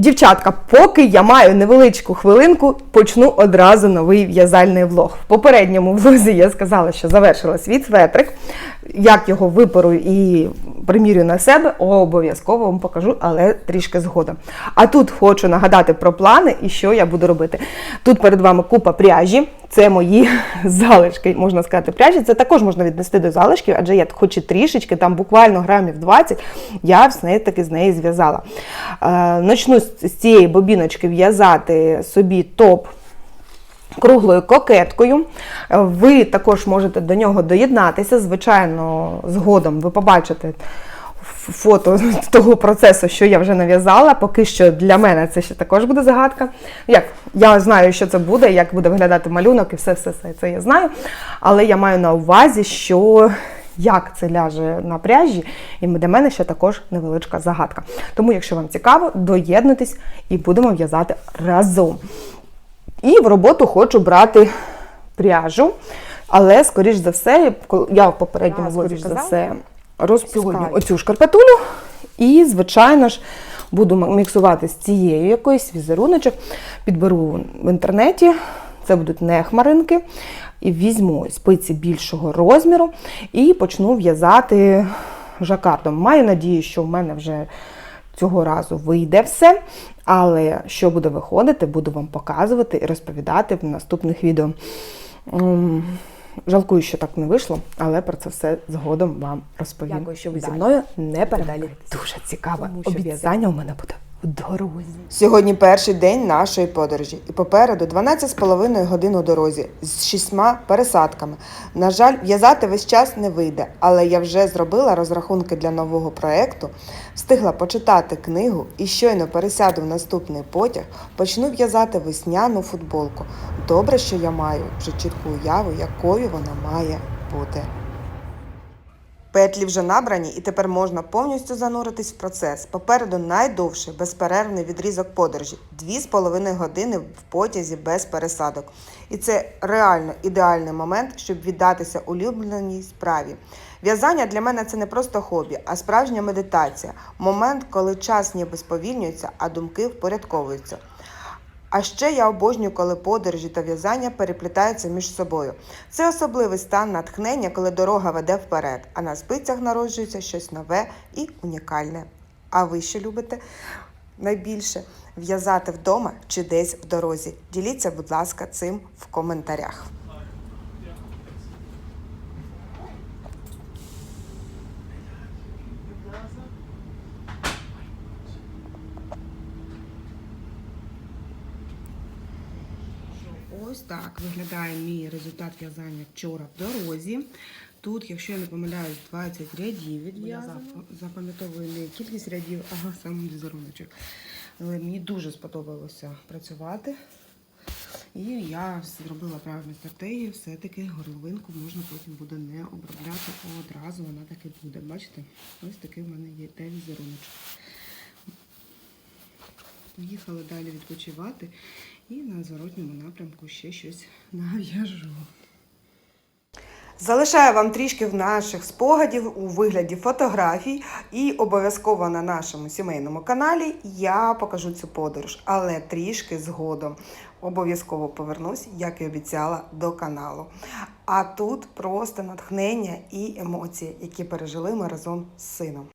Дівчатка, поки я маю невеличку хвилинку, почну одразу новий в'язальний влог. В попередньому влозі я сказала, що завершила свій светрик. Як його випору і примірю на себе, обов'язково вам покажу, але трішки згодом. А тут хочу нагадати про плани і що я буду робити. Тут перед вами купа пряжі. Це мої залишки, можна сказати, пряжі. Це також можна віднести до залишків, адже я хоч і трішечки, там буквально грамів 20, я все таки з неї зв'язала. Е, Начну з з цієї бобіночки в'язати собі топ круглою кокеткою. Ви також можете до нього доєднатися. Звичайно, згодом ви побачите фото того процесу, що я вже нав'язала. Поки що для мене це ще також буде загадка. Як я знаю, що це буде, як буде виглядати малюнок і все, все, все це я знаю. Але я маю на увазі, що як це ляже на пряжі, і для мене ще також невеличка загадка. Тому, якщо вам цікаво, доєднуйтесь і будемо в'язати разом. І в роботу хочу брати пряжу, але, скоріш за все, я в попередньому скоріш за все, все розпускаю оцю шкарпетулю. І, звичайно ж, буду міксувати з цією якоюсь візеруночок. Підберу в інтернеті. Це будуть не хмаринки. І візьму спиці більшого розміру і почну в'язати жакардом. Маю надію, що в мене вже цього разу вийде все. Але що буде виходити, буду вам показувати і розповідати в наступних відео. Жалкую, що так не вийшло, але про це все згодом вам розповім. Дякую, що ви зі мною не передалі. Дуже цікаве обіцяння у мене буде в дорозі. Сьогодні перший день нашої подорожі, і попереду 12,5 годин у дорозі з шістьма пересадками. На жаль, в'язати весь час не вийде, але я вже зробила розрахунки для нового проекту, встигла почитати книгу і щойно пересяду в наступний потяг, почну в'язати весняну футболку. Добре, що я маю вже чітку уяву, якою вона має бути. Петлі вже набрані, і тепер можна повністю зануритись в процес. Попереду найдовший безперервний відрізок подорожі 2,5 години в потязі без пересадок. І це реально ідеальний момент, щоб віддатися улюбленій справі. В'язання для мене це не просто хобі, а справжня медитація. Момент, коли час ніби сповільнюється, а думки впорядковуються. А ще я обожнюю, коли подорожі та в'язання переплітаються між собою. Це особливий стан натхнення, коли дорога веде вперед, а на спицях народжується щось нове і унікальне. А ви що любите найбільше в'язати вдома чи десь в дорозі? Діліться, будь ласка, цим в коментарях. Ось так виглядає мій результат в'язання вчора в дорозі. Тут, якщо я не помиляюсь, 20 рядів відв'язано. Запам'ятовую не кількість рядів, а сам візеруночок. Але мені дуже сподобалося працювати. І я зробила правильну стратегію, все-таки горловинку можна потім буде не обробляти одразу, вона так і буде. Бачите? Ось такий в мене є те візеруночок. Поїхали далі відпочивати і на зворотньому напрямку ще щось нав'яжу. Залишаю вам трішки в наших спогадів у вигляді фотографій, і обов'язково на нашому сімейному каналі я покажу цю подорож, але трішки згодом. Обов'язково повернусь, як і обіцяла, до каналу. А тут просто натхнення і емоції, які пережили ми разом з сином.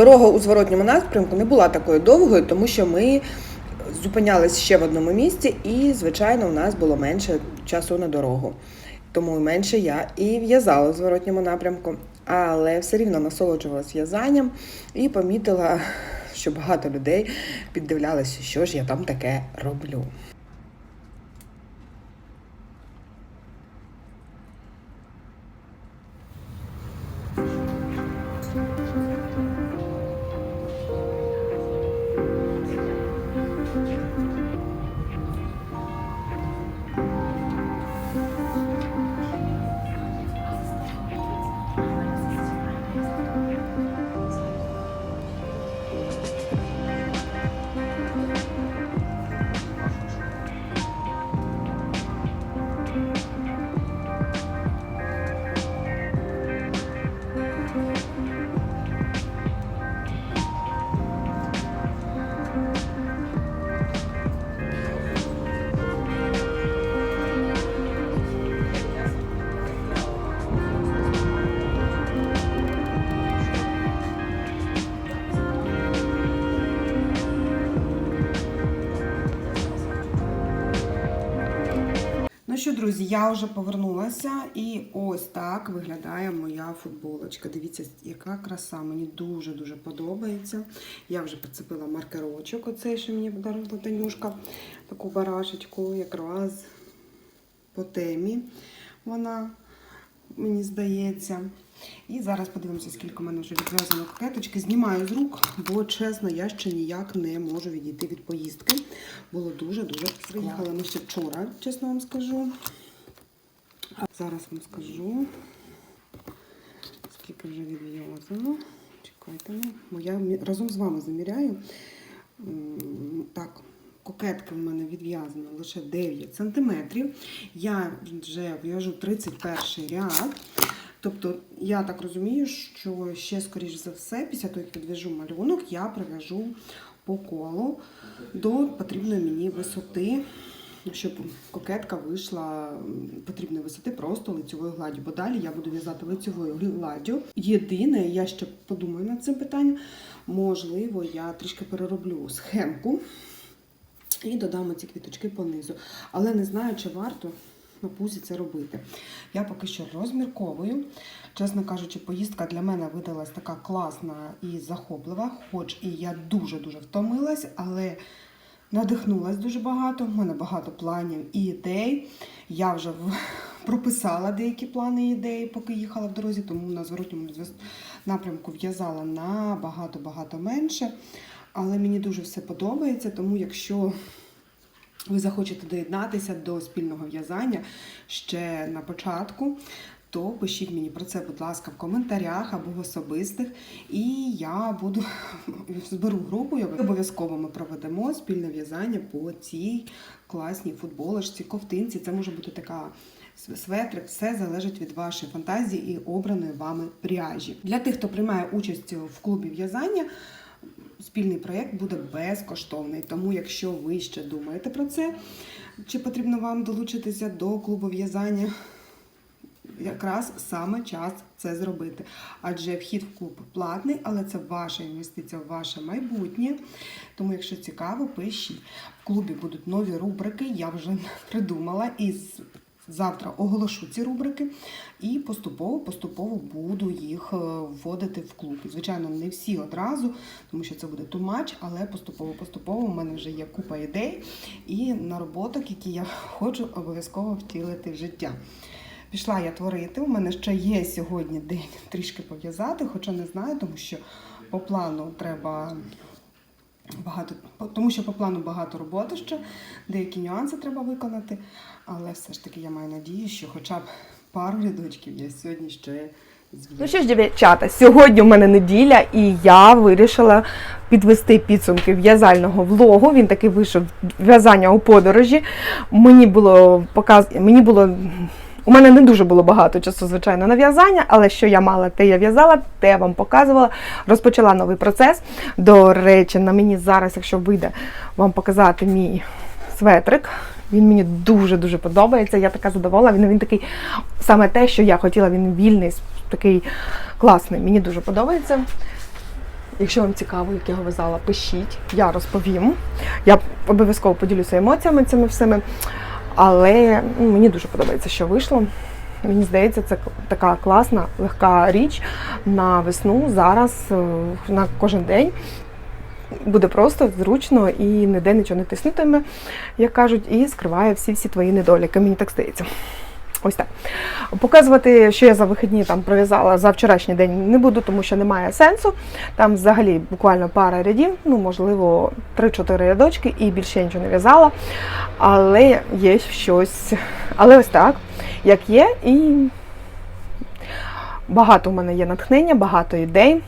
Дорога у зворотньому напрямку не була такою довгою, тому що ми зупинялись ще в одному місці, і, звичайно, у нас було менше часу на дорогу. Тому менше я і в'язала в зворотньому напрямку, але все рівно насолоджувалась в'язанням і помітила, що багато людей піддивлялися, що ж я там таке роблю. Що, друзі, я вже повернулася, і ось так виглядає моя футболочка. Дивіться, яка краса. Мені дуже-дуже подобається. Я вже прицепила маркерочок, оцей, що мені подарувала Танюшка, таку барашечку, якраз по темі вона, мені здається. І зараз подивимося, скільки в мене вже відв'язано кокеточки. Знімаю з рук, бо чесно, я ще ніяк не можу відійти від поїздки. Було дуже-дуже Приїхали ми ще вчора, чесно вам скажу. А зараз вам скажу, скільки вже відв'язано. Чекайте, ну, я разом з вами заміряю. Так, кокетки в мене відв'язано лише 9 сантиметрів. Я вже в'яжу 31 ряд. Тобто, я так розумію, що ще, скоріш за все, після того, як відв'яжу малюнок, я прив'яжу по колу до потрібної мені висоти, щоб кокетка вийшла потрібної висоти просто лицьовою гладдю. Бо далі я буду в'язати лицьовою гладдю. Єдине, я ще подумаю над цим питанням, можливо, я трішки перероблю схемку і додамо ці квіточки понизу. Але не знаю, чи варто пузі це робити. Я поки що розмірковую. Чесно кажучи, поїздка для мене видалась така класна і захоплива, хоч і я дуже-дуже втомилась, але надихнулась дуже багато. У мене багато планів і ідей. Я вже прописала деякі плани і ідеї, поки їхала в дорозі, тому на зворотньому напрямку в'язала набагато-багато менше. Але мені дуже все подобається, тому якщо ви захочете доєднатися до спільного в'язання ще на початку, то пишіть мені про це, будь ласка, в коментарях або в особистих. І я буду зберу групу. і Обов'язково ми проведемо спільне в'язання по цій класній футболочці, ковтинці. Це може бути така св- светрик. Все залежить від вашої фантазії і обраної вами пряжі. Для тих, хто приймає участь в клубі в'язання. Спільний проєкт буде безкоштовний. Тому, якщо ви ще думаєте про це, чи потрібно вам долучитися до клубу в'язання, якраз саме час це зробити. Адже вхід в клуб платний, але це ваша інвестиція в ваше майбутнє. Тому, якщо цікаво, пишіть. В клубі будуть нові рубрики, я вже придумала і з- завтра оголошу ці рубрики і поступово поступово буду їх е, вводити в клуб. Звичайно, не всі одразу, тому що це буде тумач, але поступово поступово у мене вже є купа ідей і нароботок, які я хочу обов'язково втілити в життя. Пішла я творити. У мене ще є сьогодні день трішки пов'язати, хоча не знаю, тому що по плану треба багато, тому що по плану багато роботи ще, деякі нюанси треба виконати, але все ж таки я маю надію, що хоча б пару рядочків я сьогодні ще. Ну що ж, дівчата, сьогодні у мене неділя, і я вирішила підвести підсумки в'язального влогу. Він таки вийшов в'язання у подорожі. Мені було показ... мені було. У мене не дуже було багато часу, звичайно, на в'язання, але що я мала, те я в'язала, те я вам показувала. Розпочала новий процес. До речі, на мені зараз, якщо вийде вам показати мій светрик. Він мені дуже-дуже подобається. Я така задоволена. Він, він такий саме те, що я хотіла. Він вільний, такий класний. Мені дуже подобається. Якщо вам цікаво, як я його в'язала, пишіть, я розповім. Я обов'язково поділюся емоціями цими всіми. Але ну, мені дуже подобається, що вийшло. Мені здається, це така класна, легка річ на весну зараз, е, на кожен день. Буде просто зручно і ніде нічого не тиснутиме, як кажуть, і скриває всі-всі твої недоліки. Мені так здається. Ось так. Показувати, що я за вихідні там пров'язала за вчорашній день, не буду, тому що немає сенсу. Там взагалі буквально пара рядів, ну можливо, 3-4 рядочки, і більше нічого не в'язала. Але є щось. Але ось так, як є, і багато у мене є натхнення, багато ідей.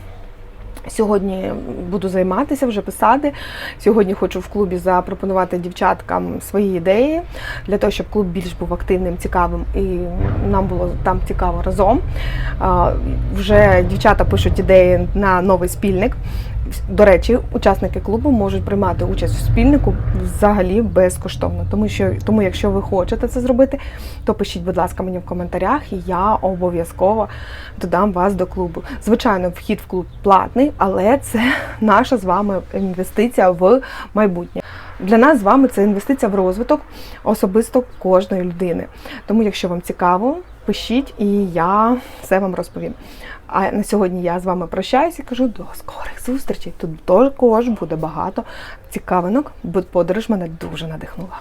Сьогодні буду займатися, вже писати. Сьогодні хочу в клубі запропонувати дівчаткам свої ідеї для того, щоб клуб більш був активним, цікавим і нам було там цікаво разом. Вже дівчата пишуть ідеї на новий спільник. До речі, учасники клубу можуть приймати участь в спільнику взагалі безкоштовно. Тому що тому, якщо ви хочете це зробити, то пишіть, будь ласка, мені в коментарях, і я обов'язково додам вас до клубу. Звичайно, вхід в клуб платний, але це наша з вами інвестиція в майбутнє. Для нас з вами це інвестиція в розвиток особисто кожної людини. Тому, якщо вам цікаво, пишіть і я все вам розповім. А на сьогодні я з вами прощаюся і кажу до скорих зустрічей. Тут також буде багато цікавинок, бо подорож мене дуже надихнула.